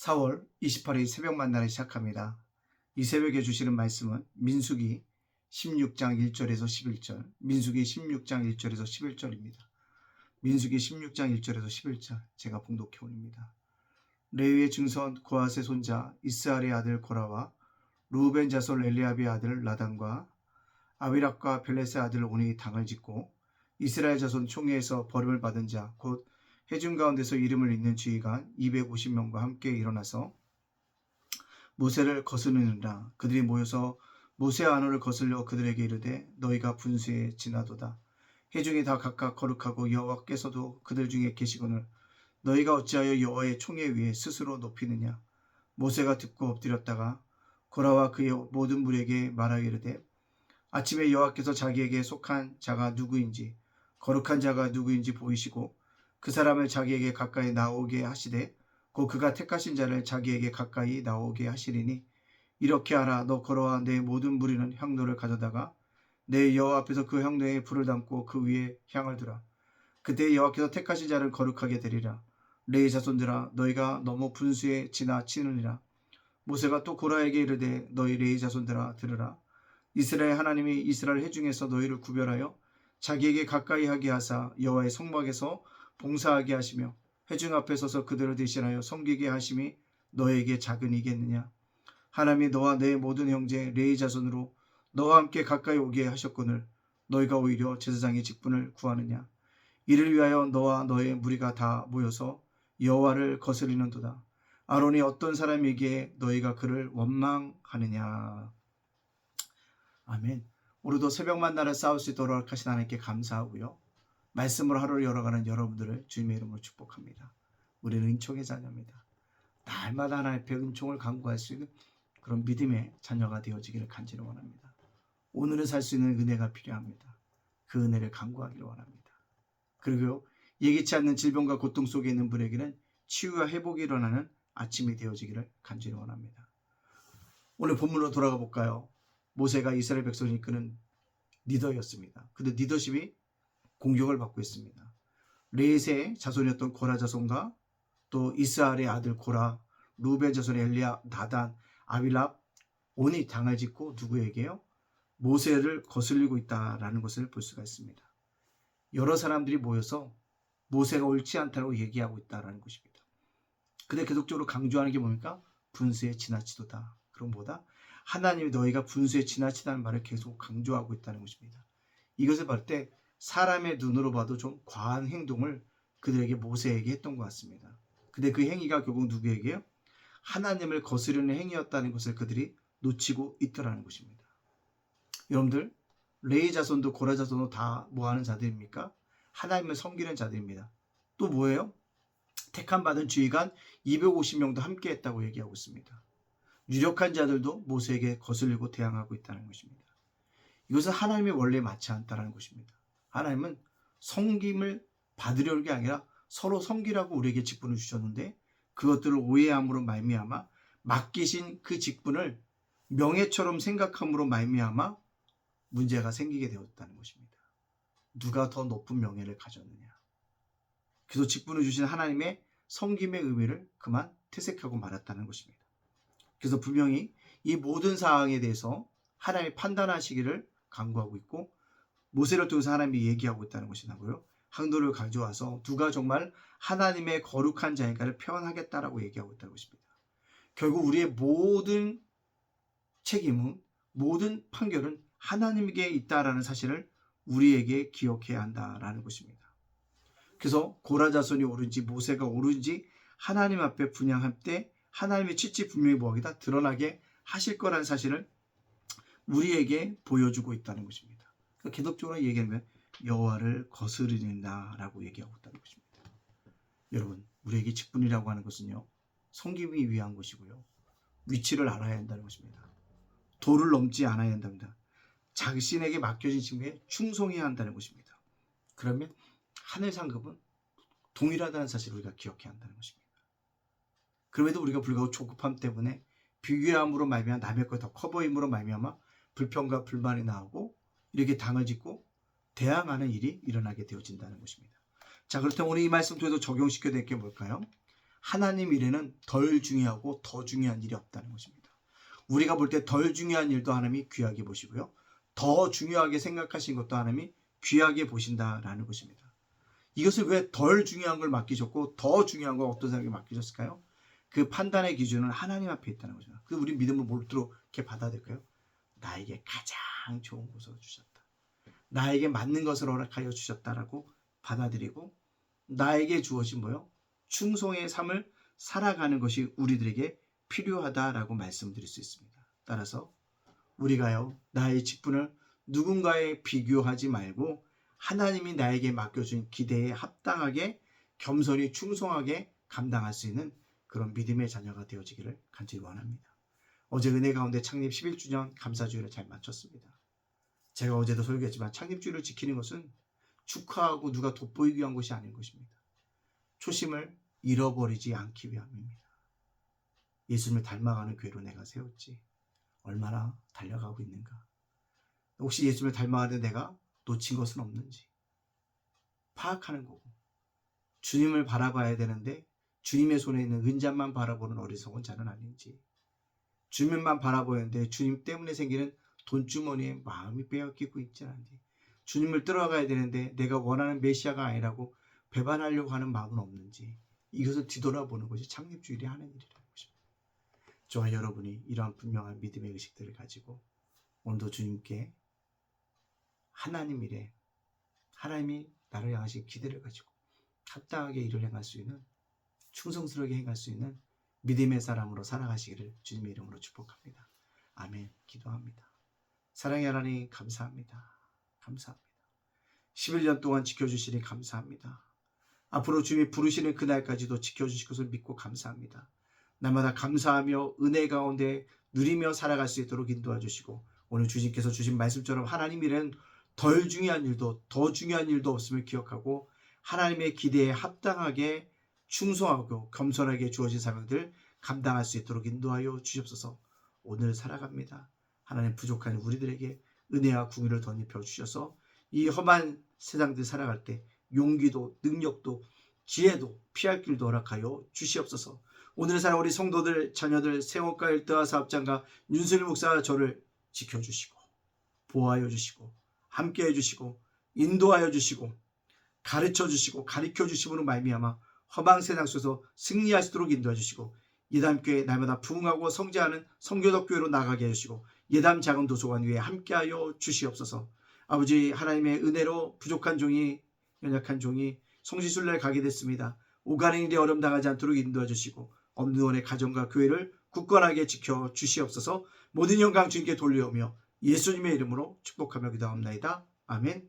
4월 28일 새벽 만나를 시작합니다. 이 새벽에 주시는 말씀은 민수기 16장 1절에서 11절, 민수기 16장 1절에서 11절입니다. 민수기 16장 1절에서 11절 제가 봉독해 올립니다. 레위의 증손 고아세 손자 이스알의 아들 고라와 루벤 자손 엘리압의 아들 라단과 아비락과 벨레스의 아들 오니 당을 짓고 이스라엘 자손 총회에서 버림을 받은 자 곧 해중 가운데서 이름을 읽는 지휘관 250명과 함께 일어나서 모세를 거스르느라 그들이 모여서 모세 안호를 거슬려 그들에게 이르되 너희가 분수에 지나도다. 해중이 다 각각 거룩하고 여호와께서도 그들 중에 계시거늘 너희가 어찌하여 여호와의 총회 위에 스스로 높이느냐? 모세가 듣고 엎드렸다가 고라와 그의 모든 무리에게 말하기르되 아침에 여호와께서 자기에게 속한 자가 누구인지 거룩한 자가 누구인지 보이시고 그 사람을 자기에게 가까이 나오게 하시되 곧 그가 택하신 자를 자기에게 가까이 나오게 하시리니 이렇게 하라. 너 걸어와 내 모든 무리는 향로를 가져다가 내 여호와 앞에서 그 향로에 불을 담고 그 위에 향을 두라. 그때 여호와께서 택하신 자를 거룩하게 되리라. 레이 자손들아 너희가 너무 분수에 지나치느니라. 모세가 또 고라에게 이르되 너희 레이 자손들아 들으라. 이스라엘 하나님이 이스라엘 회중에서 너희를 구별하여 자기에게 가까이 하게 하사 여호와의 성막에서 봉사하게 하시며 회중 앞에 서서 그들을 대신하여 섬기게 하심이 너에게 작은 이겠느냐? 하나님이 너와 내 모든 형제 레이 자손으로 너와 함께 가까이 오게 하셨거늘 너희가 오히려 제사장의 직분을 구하느냐? 이를 위하여 너와 너의 무리가 다 모여서 여호와를 거스리는도다. 아론이 어떤 사람이기에 너희가 그를 원망하느냐? 아멘. 오늘도 새벽 만나를 싸울 수 있도록 하신 하나님께 감사하고요 말씀으로 하루를 열어가는 여러분들을 주님의 이름으로 축복합니다. 우리는 은총의 자녀입니다. 날마다 하나님의 은총을 강구할 수 있는 그런 믿음의 자녀가 되어지기를 간절히 원합니다. 오늘은 살수 있는 은혜가 필요합니다. 그 은혜를 강구하기를 원합니다. 그리고 예기치 않는 질병과 고통 속에 있는 분에게는 치유와 회복이 일어나는 아침이 되어지기를 간절히 원합니다. 오늘 본문으로 돌아가 볼까요? 모세가 이스라엘 백성을 이끄는 리더였습니다. 근데 리더십이 공격을 받고 있습니다. 레이세의 자손이었던 고라 자손과 또 이스라엘의 아들 고라, 루벤 자손의 엘리야, 나단, 아빌랍, 온이 당을 짓고 누구에게요? 모세를 거슬리고 있다라는 것을 볼 수가 있습니다. 여러 사람들이 모여서 모세가 옳지 않다고 얘기하고 있다라는 것입니다. 근데 계속적으로 강조하는 게 뭡니까? 분수에 지나치도다. 그럼 뭐다? 하나님이 너희가 분수에 지나치다는 말을 계속 강조하고 있다는 것입니다. 이것을 볼 때 사람의 눈으로 봐도 좀 과한 행동을 그들에게 모세에게 했던 것 같습니다. 근데 그 행위가 결국 누구에게요? 하나님을 거스르는 행위였다는 것을 그들이 놓치고 있더라는 것입니다. 여러분들 레이 자손도 고라 자손도 다 뭐하는 자들입니까? 하나님을 섬기는 자들입니다. 또 뭐예요? 택함 받은 주의관 250명도 함께 했다고 얘기하고 있습니다. 유력한 자들도 모세에게 거슬리고 대항하고 있다는 것입니다. 이것은 하나님의 원리에 맞지 않다는 것입니다. 하나님은 섬김을 받으려는 게 아니라 서로 섬기라고 우리에게 직분을 주셨는데 그것들을 오해함으로 말미암아 맡기신 그 직분을 명예처럼 생각함으로 말미암아 문제가 생기게 되었다는 것입니다. 누가 더 높은 명예를 가졌느냐. 그래서 직분을 주신 하나님의 섬김의 의미를 그만 퇴색하고 말았다는 것입니다. 그래서 분명히 이 모든 사항에 대해서 하나님이 판단하시기를 강구하고 있고 모세를 통해서 하나님이 얘기하고 있다는 것이나고요. 항도를 가져와서 누가 정말 하나님의 거룩한 자인가를 표현하겠다라고 얘기하고 있다는 것입니다. 결국 우리의 모든 책임은 모든 판결은 하나님에게 있다라는 사실을 우리에게 기억해야 한다라는 것입니다. 그래서 고라 자손이 옳은지 모세가 옳은지 하나님 앞에 분양할 때 하나님의 취지 분명히 뭐하기다 드러나게 하실 거라는 사실을 우리에게 보여주고 있다는 것입니다. 그러니까 기독적으로 얘기하면 여호와를 거스르는다라고 얘기하고 있다는 것입니다. 여러분, 우리에게 직분이라고 하는 것은요. 섬김이 위한 것이고요. 위치를 알아야 한다는 것입니다. 도를 넘지 않아야 한답니다. 자신에게 맡겨진 직무에 충성해야 한다는 것입니다. 그러면 하늘 상급은 동일하다는 사실을 우리가 기억해야 한다는 것입니다. 그럼에도 우리가 불구하고 조급함 때문에 비교함으로 말미암아 남의 것 더 커 보임으로 말미암아 불평과 불만이 나오고 이렇게 당을 짓고 대항하는 일이 일어나게 되어진다는 것입니다. 자, 그렇다면 오늘 이 말씀 통해서 적용시켜야 될 게 뭘까요? 하나님 일에는 덜 중요하고 더 중요한 일이 없다는 것입니다. 우리가 볼 때 덜 중요한 일도 하나님이 귀하게 보시고요. 더 중요하게 생각하신 것도 하나님이 귀하게 보신다라는 것입니다. 이것을 왜 덜 중요한 걸 맡기셨고 더 중요한 걸 어떤 사람에게 맡기셨을까요? 그 판단의 기준은 하나님 앞에 있다는 거죠. 그 우리 믿음을 뭘로 이렇게 받아야 될까요? 나에게 가장 좋은 것을 주셨다. 나에게 맞는 것을 허락하여 주셨다라고 받아들이고 나에게 주어진 뭐요? 충성의 삶을 살아가는 것이 우리들에게 필요하다라고 말씀드릴 수 있습니다. 따라서 우리가요 나의 직분을 누군가에 비교하지 말고 하나님이 나에게 맡겨준 기대에 합당하게 겸손히 충성하게 감당할 수 있는 그런 믿음의 자녀가 되어지기를 간절히 원합니다. 어제 은혜 가운데 창립 11주년 감사주일을 잘 마쳤습니다. 제가 어제도 설교했지만 창립주의를 지키는 것은 축하하고 누가 돋보이기 위한 것이 아닌 것입니다. 초심을 잃어버리지 않기 위함입니다. 예수님을 닮아가는 궤로 내가 세웠지. 얼마나 달려가고 있는가. 혹시 예수님을 닮아가는 내가 놓친 것은 없는지 파악하는 거고 주님을 바라봐야 되는데 주님의 손에 있는 은잔만 바라보는 어리석은 자는 아닌지 주님만 바라보는데 주님 때문에 생기는 돈주머니에 마음이 빼앗기고 있지 않은지 주님을 들어가야 되는데 내가 원하는 메시아가 아니라고 배반하려고 하는 마음은 없는지 이것을 뒤돌아보는 것이 창립주일이 하는 일이라는 것입니다. 저와 여러분이 이러한 분명한 믿음의 의식들을 가지고 오늘도 주님께 하나님 일에 하나님이 나를 향하신 기대를 가지고 합당하게 일을 행할 수 있는 충성스럽게 행할 수 있는 믿음의 사람으로 살아가시기를 주님의 이름으로 축복합니다. 아멘. 기도합니다. 사랑의 하나님 감사합니다. 감사합니다. 11년 동안 지켜주시니 감사합니다. 앞으로 주님이 부르시는 그날까지도 지켜주실 것을 믿고 감사합니다. 날마다 감사하며 은혜 가운데 누리며 살아갈 수 있도록 인도해 주시고 오늘 주님께서 주신 말씀처럼 하나님 일은 덜 중요한 일도 더 중요한 일도 없음을 기억하고 하나님의 기대에 합당하게 충성하고 겸손하게 주어진 사명들 감당할 수 있도록 인도하여 주시옵소서. 오늘 살아갑니다. 하나님 부족한 우리들에게 은혜와 궁유를 덧입혀 주셔서 이 험한 세상들 살아갈 때 용기도 능력도 지혜도 피할 길도 허락하여 주시옵소서. 오늘 살아 우리 성도들 자녀들 세원과 일대와 사업장과 윤슬 목사 저를 지켜주시고 보호하여 주시고 함께 해 주시고 인도하여 주시고 가르쳐 주시고 가르쳐 주심으로 말미암아 허망 세상 속에서 있도록 인도해 주시고 예담교회 날마다 부흥하고 성장하는 성교덕 교회로 나가게 해주시고 예담 작은 도서관 위에 함께하여 주시옵소서. 아버지 하나님의 은혜로 부족한 종이 연약한 종이 성지순례를 가게 됐습니다. 오가는 일에 어려움 당하지 않도록 인도해 주시고 없는 원의 가정과 교회를 굳건하게 지켜 주시옵소서. 모든 영광 주님께 돌려오며 예수님의 이름으로 축복하며 기도합나이다. 아멘